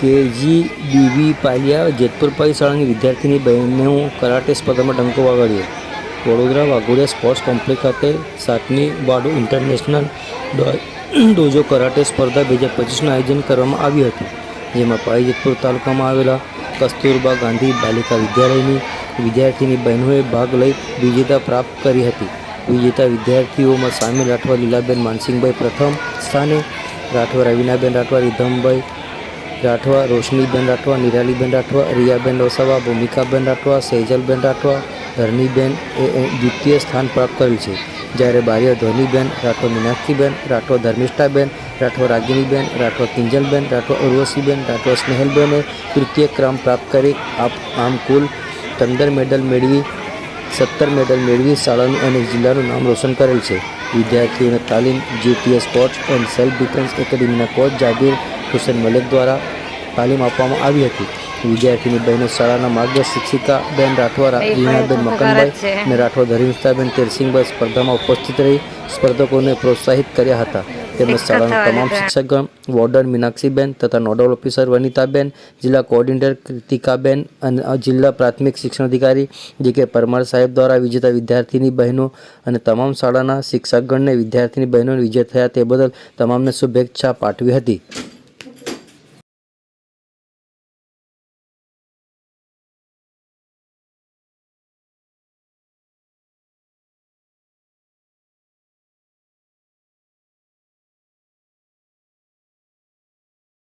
K G B V Paliya Jetpur Pali શાળાની વિદ્યાર્થીની બહેનો કરાટે સ્પર્ધામાં ડંકો વગાડ્યો. વડોદરા વાઘોડિયા સ્પોર્ટ્સ કોમ્પ્લેક્સ ખાતે સાતમી બાડુ ઇન્ટરનેશનલ ડોજો કરાટે સ્પર્ધા બે હજાર પચીસનું આયોજન કરવામાં આવ્યું હતું, જેમાં પાઈ જેતપુર તાલુકામાં આવેલા કસ્તુરબા ગાંધી બાલિકા વિદ્યાલયની વિદ્યાર્થીની બહેનોએ ભાગ લઈ વિજેતા પ્રાપ્ત કરી હતી. વિજેતા વિદ્યાર્થીઓમાં સામેલ રાઠવા લીલાબેન માનસિંહભાઈ પ્રથમ સ્થાને, રાઠવા રવિનાબેન રાઠવા, રીધમભાઈ રાઠવા, રોશનીબેન રાઠવા, નિરાલીબેન રાઠવા, રિયાબેન વસાવા ભૂમિકાબેન રાઠવા, સૈજલબેન રાઠવા, ધરણીબેન એ દ્વિતીય સ્થાન પ્રાપ્ત કર્યું છે. જ્યારે બારીઓ ધોનીબેન રાઠવા મીનાક્ષીબેન રાઠવા ધર્મિષ્ઠાબેન રાઠવા રાગિણીબેન રાઠવા કિંજલબેન રાઠવા ઉર્વશીબેન રાઠવા સ્નેહલબેને તૃતીય ક્રમ પ્રાપ્ત કરી આપ આમ કુલ પંદર મેડલ મેળવી, સત્તર મેડલ મેળવી શાળાનું અને જિલ્લાનું નામ રોશન કરેલ છે. વિદ્યાર્થીઓને તાલીમ, GTS sports and self defence એકેડેમીના coach Jagir Hussain Malik દ્વારા તાલીમ આપવામાં આવી હતી. વિદ્યાર્થીની બહેનો શાળાના માર્ગદર્શક શિક્ષિકા બેન રાઠવા રીનાબેન મકનભાઈ અને રાઠવા ધર્મિષ્ઠાબેન તેરસિંહભાઈ સ્પર્ધામાં ઉપસ્થિત રહી સ્પર્ધકોને પ્રોત્સાહિત કર્યા હતા. તેમજ શાળાના તમામ શિક્ષકગણ વોર્ડન મીનાક્ષીબેન તથા નોડલ ઓફિસર વનિતાબેન જિલ્લા કોઓર્ડિનેટર કૃતિકાબેન અને જિલ્લા પ્રાથમિક શિક્ષણ અધિકારી જે કે પરમાર સાહેબ દ્વારા વિજેતા વિદ્યાર્થીની બહેનો અને તમામ શાળાના શિક્ષકગણને વિદ્યાર્થીની બહેનો વિજય થયા તે બદલ તમામને શુભેચ્છા પાઠવી હતી.